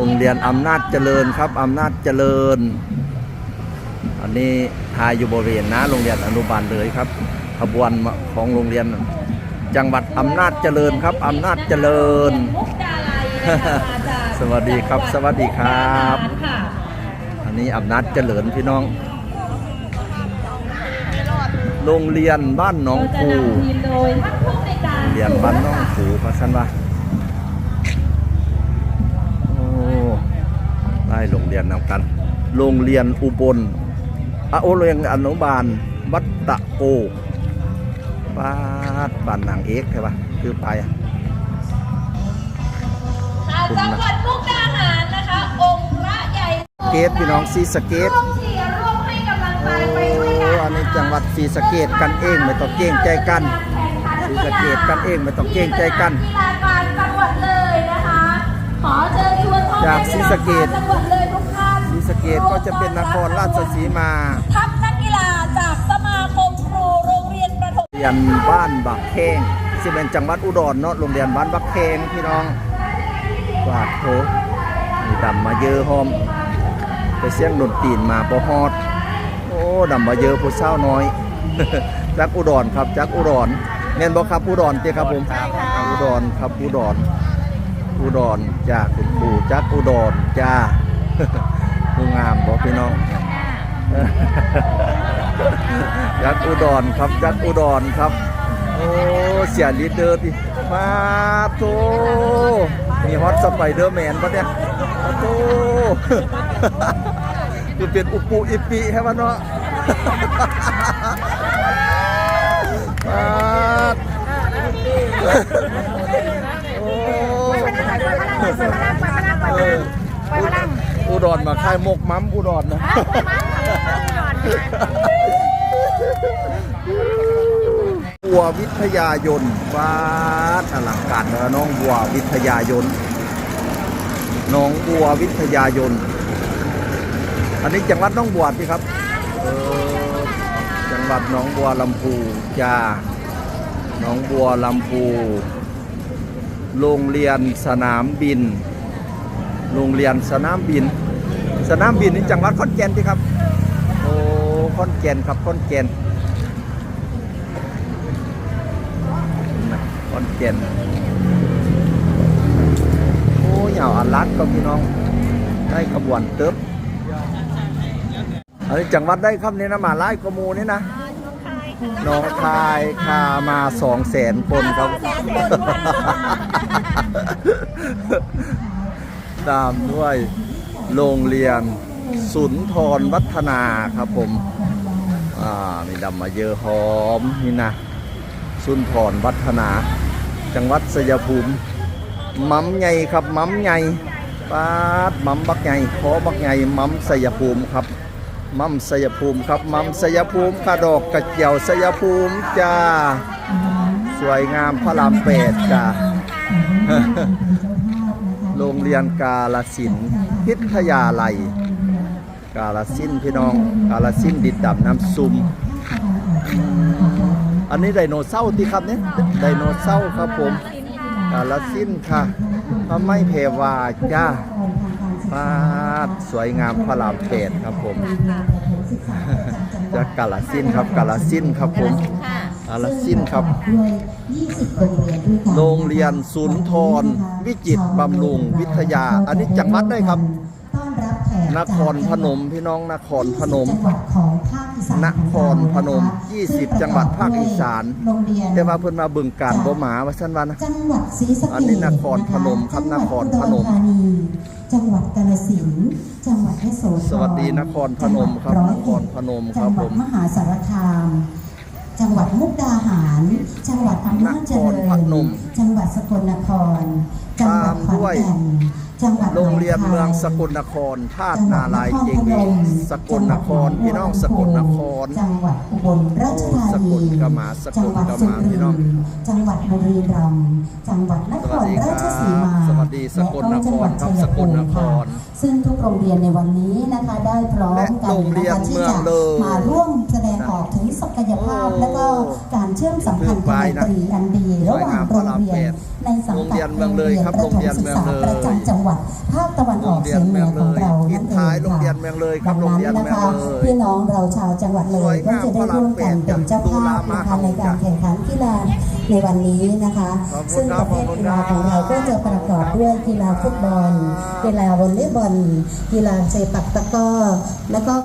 โรงเรียนอำนาจเจริญครับอำนาจเจริญ อันนี้ทายอยู่บริเวณนะโรงเรียนอนุบาลเลยครับขบวนของโรงเรียนจังหวัดอำนาจเจริญครับอำนาจเจริญ สวัสดีครับสวัสดีครับมุกดาหารค่ะอันนี้อำนาจเจริญพี่น้อง โรงเรียนบ้านหนองคูโดยท่านผู้เรียนบ้านหน้องคูพระสันว่า รงเรียนนำกัน โรงเรียนอุบลอะโอโรงเรียนอนุบาลวัดตะโกบ้านบ้านนางเอกใช่ปะคือไปอะชาวจังหวัดมุกดาหารนะคะ องค์พระใหญ่เกตพี่น้องซีสะเกตร่วมเชียร์ร่วมให้กำลังใจโอ้ไปด้วยกันอันนี้จังหวัดศรีสะเกดกันเองไม่ต้องเกรงใจกันศรีสะเกดกันเองไม่ต้องเกรงใจกันกีฬาการจังหวัดเลยนะคะขอเชิญชวนพ่อแม่จากศรีสะเกษ สะเกดก็จะเป็นนครราชสีมาทัพนักกีฬาจากสมาคมครูโรงเรียนประถมเรียนบ้านบักแข้งสิเป็นจังหวัดอุดรเนาะโรงเรียนบ้านบักแข้งพี่น้องวาดโถมีดำมาเยอะหอมไปเสียงดนตรีนมาบ่ฮอด โอ้ดำมาเยอะผู้เศร้าน้อยจากอุดรครับจากอุดรแม่นบ่ครับอุดรเจ้ครับผมอุดรครับอุดรอุดรจ้าคุณครูจากอุดรจ้า ผู้งามบอกพี่น้องจากอุดรครับจากอุดรครับ โอ้เสียลีดเดอร์ที่มาโตมีฮอตสไปเดอร์แมนปะเนี่ยมาโตคือเป็นอุปุอิปิใช่ปะเนาะมาดโอ้เอออุดรมาค่ายมกมั้มอุดรนะวัววิทยายนวาดอลังการนะน้องวัววิทยายนน้องบัววิทยายน อันนี้จังหวัดน้องบัวพี่ครับเออจังหวัดน้องบัวลำพูจ้าน้องบัวลำพูโรงเรียนสนามบิน โรงเรียนสนามบิน สนามบินนี่จังหวัดขอนแก่นพี่ครับโอ้ขอนแก่นครับขอนแก่นขอนแก่นโอ้ยาวอันลัดก็พี่น้องได้ขบวนเติบอันนี้จังหวัดได้ครับนี่นะมาไล่กว่าหมูนี่นะหน้องคายคามาสองแสนคนครับตามด้วย โรงเรียนสุนทรวัฒนาครับผม อ่า มีดำมาเยอะหอมนี่นะ สุนทรวัฒนา จังหวัดสยภูมิมัมใหญ่ครับมัมใหญ่ปาดมัมบักใหญ่ขอบักใหญ่มัมสยภูมิครับมัมสยภูมิครับมัมสยภูมิกระดอกกระเจียวสยภูมิจ้า สวยงามพระรามแปดจ้า โรงเรียนกาลสินธุ์พิทยาลัย กาลสินธุ์พี่น้องกาลสินธุ์ดิดดำน้ำซุม อันนี้ไดโนเสาร์ที่ครับเนี่ยไดโนเสาร์ครับผม กาลสินธุ์ค่ะพระไม่เพวาจ้าปาดสวยงามพระรามแปดครับผม จากกาลสินธุ์ครับกาลสินธุ์ครับผม กาลสินธุ์ครับด้วย20โรงเรียนด้วยกันโรงเรียนศูนย์ทร วิจิตรบำรุงวิทยา อันนี้จังหวัดได้ครับต้อนรับแขกนครพนมพี่น้องนครพนมจังหวัดของภาคอีสานนครพนม 20 จังหวัดภาคอีสานโรงเรียนแต่ว่าเพิ่นมาบึงการบ่หมาว่าซั่นว่านะจังหวัดศรีสะเกษอันนี้นครพนมครับจังหวัดนครพนมอุดรธานีจังหวัดกาฬสินธุ์จังหวัดยโสธรสวัสดีนครพนมครับจังหวัดนครพนมครับจังหวัดผมมหาสารคาม จังหวัดมุกดาหาร จังหวัดอำนาจเจรินครพนมญจังหวัดสกลนคร จังหวัดขอนแก่นจังหวัดโรงเรียนเมืองสกลนครธาตุนาลายเจงเองสกลนครพี่น้องสกลนคร จังหวัดอุบลราชธาโอ้สกนีลก็มาสกลจังหวัดก็สุมาริพี่น้องนทร์จังหวัดบุรีรัมย์จังหวัดนครราชสีมาสวัสดีสกลนครครับสกลนคร ซึ่งทุกโรงเรียนในวันนี้นะคะได้พร้อมและกันโรงเรียนนะคะที่เมืองจะเลยมาร่วมแสดงออกถึง ศักยภาพ และก็การเชื่อมสัมพันธ์ทางไมตรีอันดีระหว่างโรงเรียนในสังกัดโรงเรียนประถมศึกษาประจำจังหวัด ภาคตะวันออกเฉียงเหนือของเรานั่นเองโรงเรียนเมืองเลยครัดับงโรงนั้นเรียนนะเมืองคะเลยพี่น้องเราชาวจังหวัดเลยก็จะได้ร่วมกันเป็นเจ้าภาพนะคะในการแข่งขันกีฬาในวันนี้นะคะขอบคุณซึ่งคปรับระเภทกีฬาของเราก็จะประกอบด้วยกีฬาฟุตบอล กีฬาวอลเลย์บอล กีฬาเซปักตะกร้อ แล้วก็